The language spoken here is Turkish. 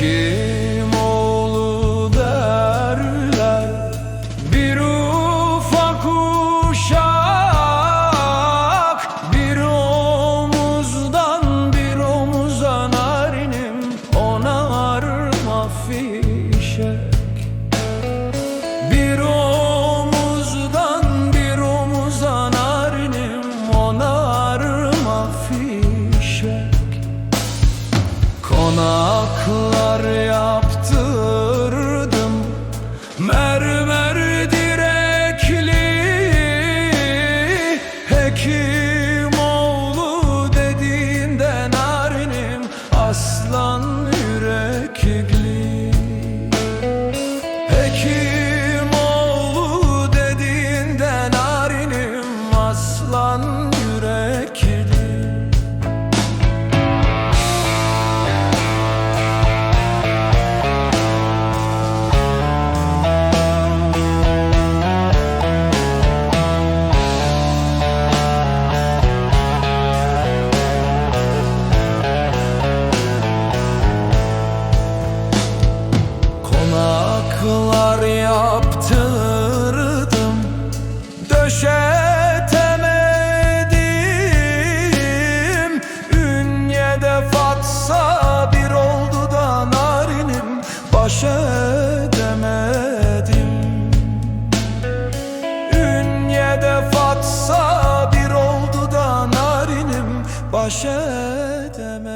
kid. baş edemedim Ünye'de Fatsa bir oldu da narinim. Baş edemedim